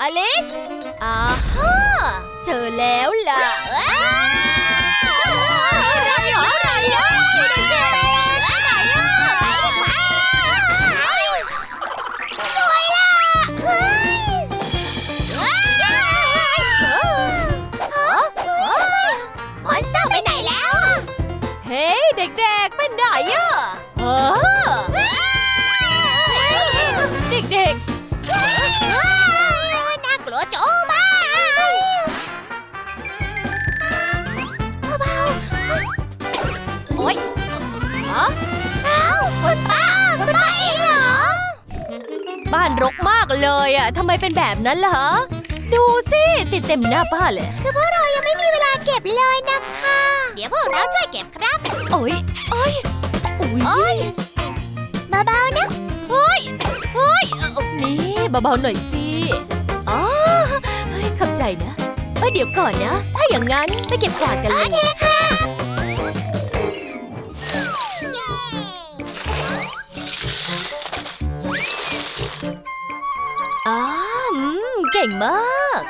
อลิสอาฮ่าเจอแล้วล่ะ บ้านรกมากเลยอะทำไมเป็นแบบนั้นล่ะฮะดูสิติดเต็มหน้าบ้านเลยคือพวกเรายังไม่มีเวลาเก็บเลยนะคะ เดี๋ยวพวกเราช่วยเก็บครับ โอ๊ยโอ๊ยอุ๊ยโอ้ยเบาๆนะโอ๊ยโอ๊ยเอ่อนี่เบาๆหน่อยสิอ๋อเฮ้ยขอบใจนะเอ้ยเดี๋ยวก่อนนะ ถ้าอย่างนั้นไปเก็บกวาดกันเลยโอเคค่ะ ก่งมาก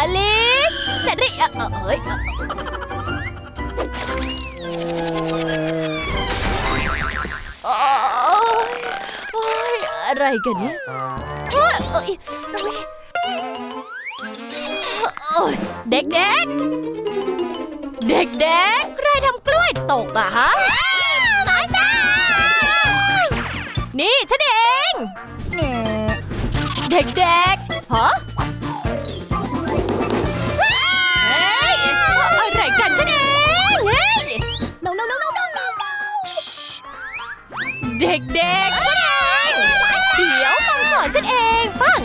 อลิสเสร็จหรือยังเอ้ยโอ๊ยอะไรกันเนี่ยโอ๊ยโอ๊ยโอ๊ยโอ๊ยเด็กเด็กใครทำกล้วยตกอะฮะมาซ่านี่ฉันเอง เด็กๆฮะ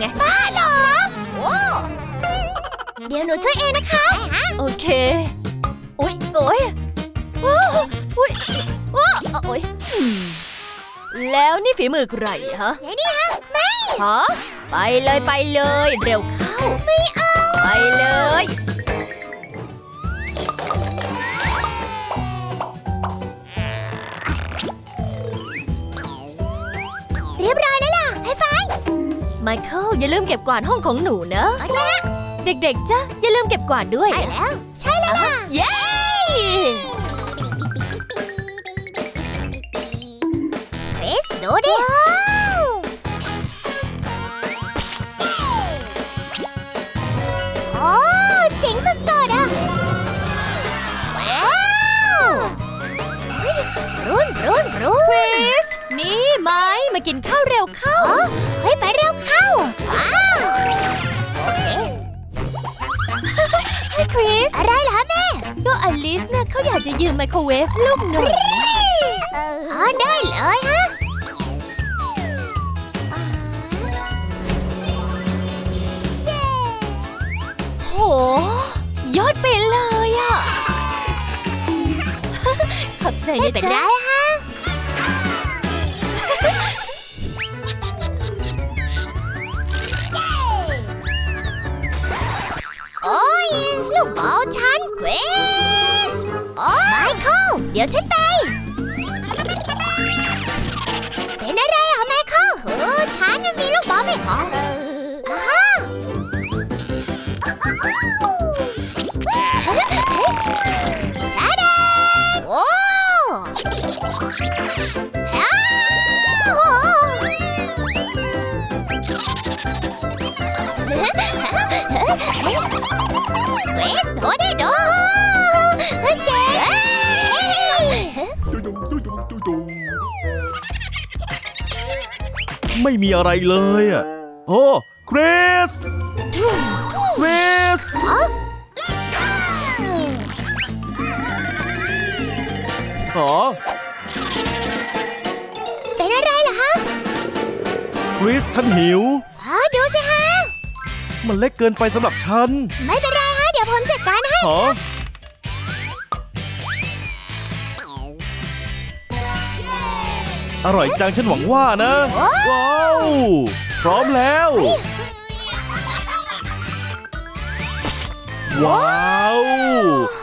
ไง บ้าเหรอโอ้เดี๋ยวหนูช่วยเองนะคะ โอเค อุ๊ยโอ๊ยโอ้อุ๊ยโอ้โอ๊ยอืมแล้วนี่ฝีมือใครฮะไหนนี่ฮะไม่ ฮะไปเลยไปเลย เร็วเข้า ไม่เอา ไปเลย ไมเคิลอย่าลืมเก็บกวาดห้องของหนูนะโอเคละเด็กๆจ้ะอย่าลืมเก็บกวาดด้วย ใช่แล้ว ใช่แล้วล่ะ เย้ คริสดูดิว้าวโอ้เจ๋งสุดๆอะ ว้าวเฮ้ยรุ่นรุ่นรุ่นคริส นี่ไม้มากินข้าว ก็อลิสเนะเขาอยากจะยืมไมโครเวฟลูกหน่อยอ๋อได้เลยฮะโห ยอดไปเลยอะ ขอบใจไม่นะเป็นไรจ๊ะฮะโอ้ยลูกบอลฉัน คิลเดี๋ยวฉันไป เป็นอะไรเหรอไมเคิลคือฉันมีลูกบอลไม่พอเออ ไม่มีอะไรเลยอะโอ้คริสคริสขอเป็นอะไรเหรอฮะคริสฉันหิวอ๋อดูสิฮะ มันเล็กเกินไปสำหรับฉัน ไม่เป็นไรฮะ เดี๋ยวผมจัดการให้ ขอ อร่อยจังฉันหวังว่านะ ว้าว พร้อมแล้ว ว้าว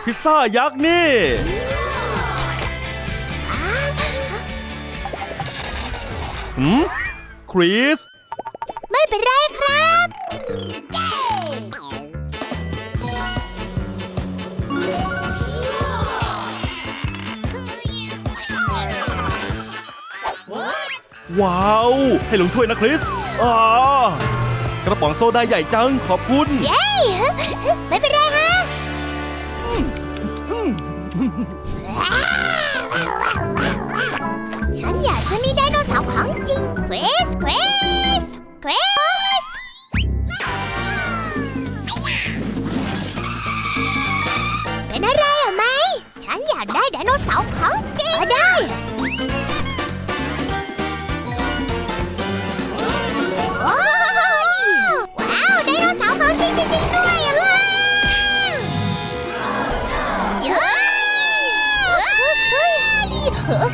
พิซซ่ายักษ์นี่ หืม คริส ไม่เป็นไรครับ ว้าว ให้ลุงช่วยนะคริสอ่ากระป๋องโซดาใหญ่จังขอบคุณ เย้ ไม่เป็นไรฮะ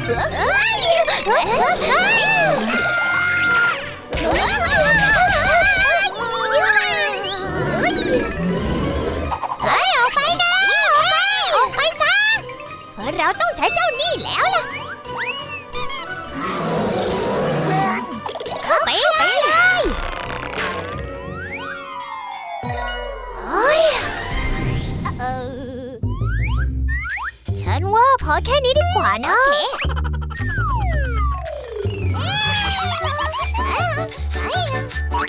เฮ้ยออกไปนะออกไปออกไปซะเราต้องใช้เจ้านี่แล้วล่ะเข้าไปเลยเฮ้ยเออฉันว่าพอแค่นี้ดีกว่านะโอเค เ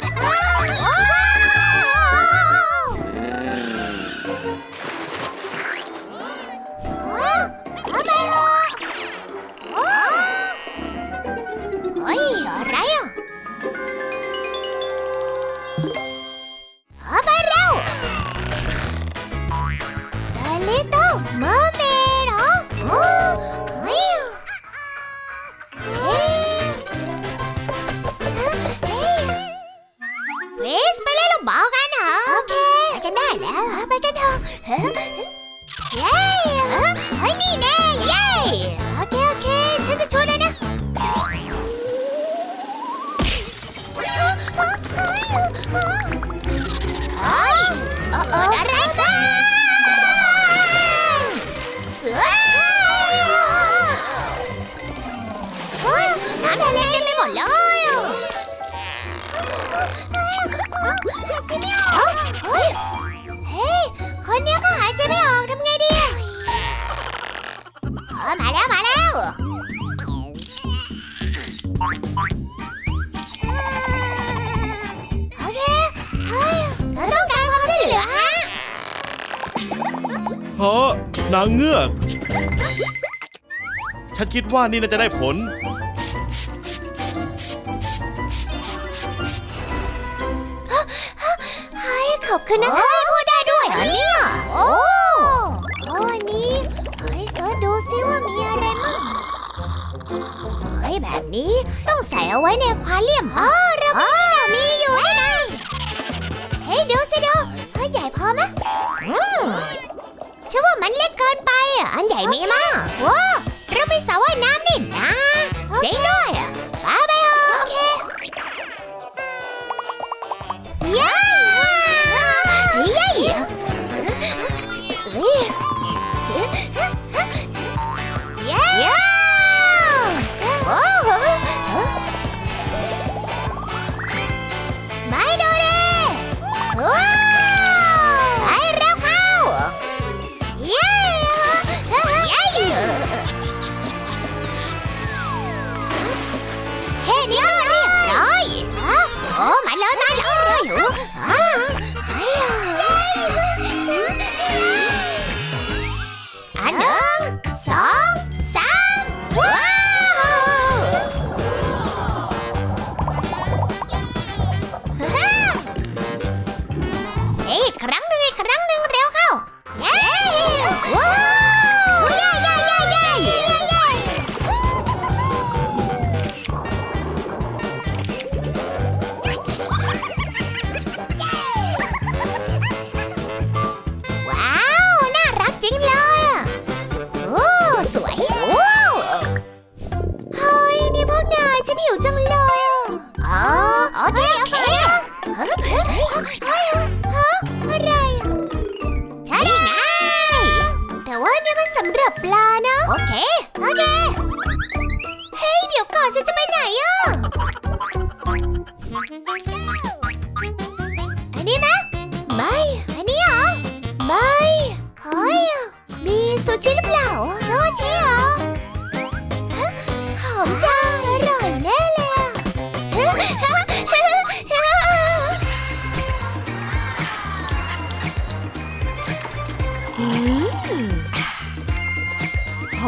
ฮ้ยอะ เงือก ฉันคิดว่านี่น่าจะได้ผลเฮ้ยขอบคุณนะคะพูดได้ด้วยเหรอเนี่ย โอ้โอ้อันนี้เฮ้ยเสิร์ชดูซิว่ามีอะไรมั่งเฮ้ยแบบนี้ต้องใส่เอาไว้ในอควาเรียมอ๋อเรามี ญ่ไหมมาว้าเราไปสระว่ายน้ำ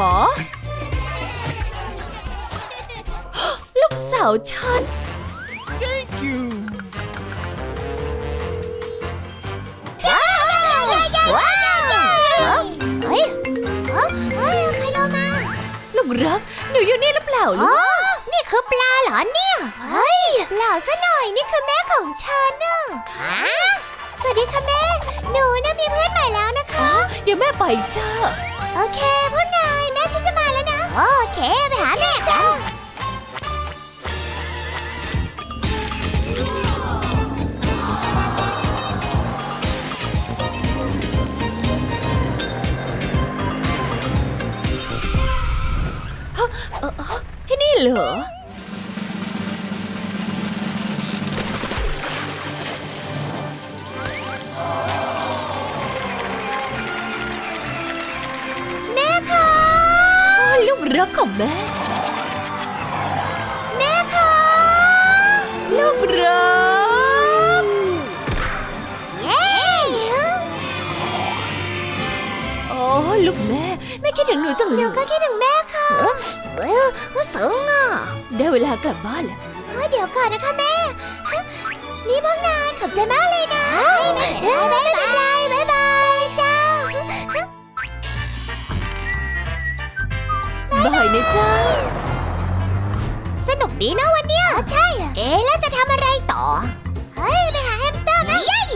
อ ลูกสาวฉันว้าวเฮ้ยเฮ้ยเฮ้ยใครโทรมาลูกรักหนูอยู่นี่หรือเปล่าลูอ๋กอนี่คือปลาเหรอเนี่ย เฮ้ยเปล่าซะหน่อยนี่คือแม่ของฉันน่ะฮะสวัสดีค่ะแม่ หนูน่ะมีเพื่อนใหม่แล้วนะคะ เดี๋ยวแม่ไปจ้า โอเคพว เค ไปหาแม่กัน ที่นี่เหรอ รักของแม่ แม่คะ ลูกรัก เย้ โอ้ลูกแม่ แม่คิดถึงหนูจังเลยหนูก็คิดถึงแม่ค่ะเออเออซึ้งอะ ได้เวลากลับบ้านแล้วเฮ้ยเดี๋ยวก่อนนะคะแม่ นี่พวกนายขอบใจมากเลยนะ ไม่เป็นไรไม่ บ่อยๆนะจ๊ะสนุกดีนะวันเนี้ยใช่ เอ๊แล้วจะทำอะไรต่อ เฮ้ย ไปหาแฮมสเตอร์ไหมยัย